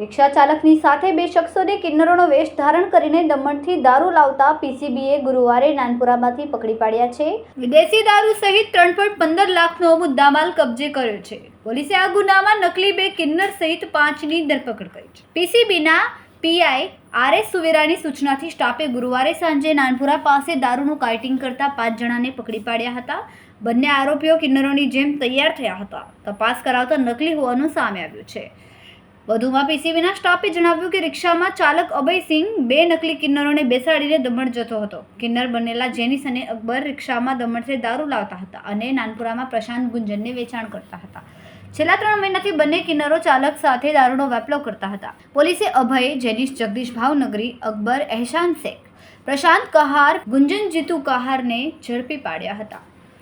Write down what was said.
રિક્ષા ચાલકની સાથે બે શખ્સોને કિન્નરોનો વેશ ધારણ કરીને દમણથી દારૂ લાવતા પીસીબીએ ગુરુવારે નાનપુરામાંથી પકડી પાડ્યા છે. વિદેશી દારૂ સહિત ત્રણ પોઈન્ટ પંદર લાખનો મુદ્દામાલ કબજે કર્યો છે. પોલીસે આ ગુનામાં નકલી બે કિન્નર સહિત પાંચની ધરપકડ કરી છે. પીસીબીના પીઆઈ આર એસ સુવેરાની સૂચનાથી સ્ટાફે ગુરુવારે સાંજે નાનપુરા પાસે દારૂનું કાઇટિંગ કરતા પાંચ જણાને પકડી પાડ્યા હતા. બંને આરોપીઓ કિન્નરોની જેમ તૈયાર થયા હતા. તપાસ કરાવતા નકલી હોવાનું સામે આવ્યું છે. વધુમાં પીસીબીના સ્ટાફે જણાવ્યું કે રિક્ષામાં ચાલક અભયસિંહ બે નકલી કિન્નરોને બેસાડીને દમણ જતો હતો. કિન્નર બનેલા જેનિસ અને અકબર રિક્ષામાં દમણથી દારૂ લાવતા હતા અને નાનપુરામાં પ્રશાંત ગુંજનને વેચાણ કરતા હતા. છેલ્લા ત્રણ મહિનાથી બંને કિન્નરો ચાલક સાથે દારૂનો વેપલો કરતા હતા. પોલીસે અભય જેનિશ જગદીશ ભાવનગરી, અકબર, એહસાન શેખ, પ્રશાંત કહાર, ગુંજન જીતુ કહારને ઝડપી પાડ્યા હતા.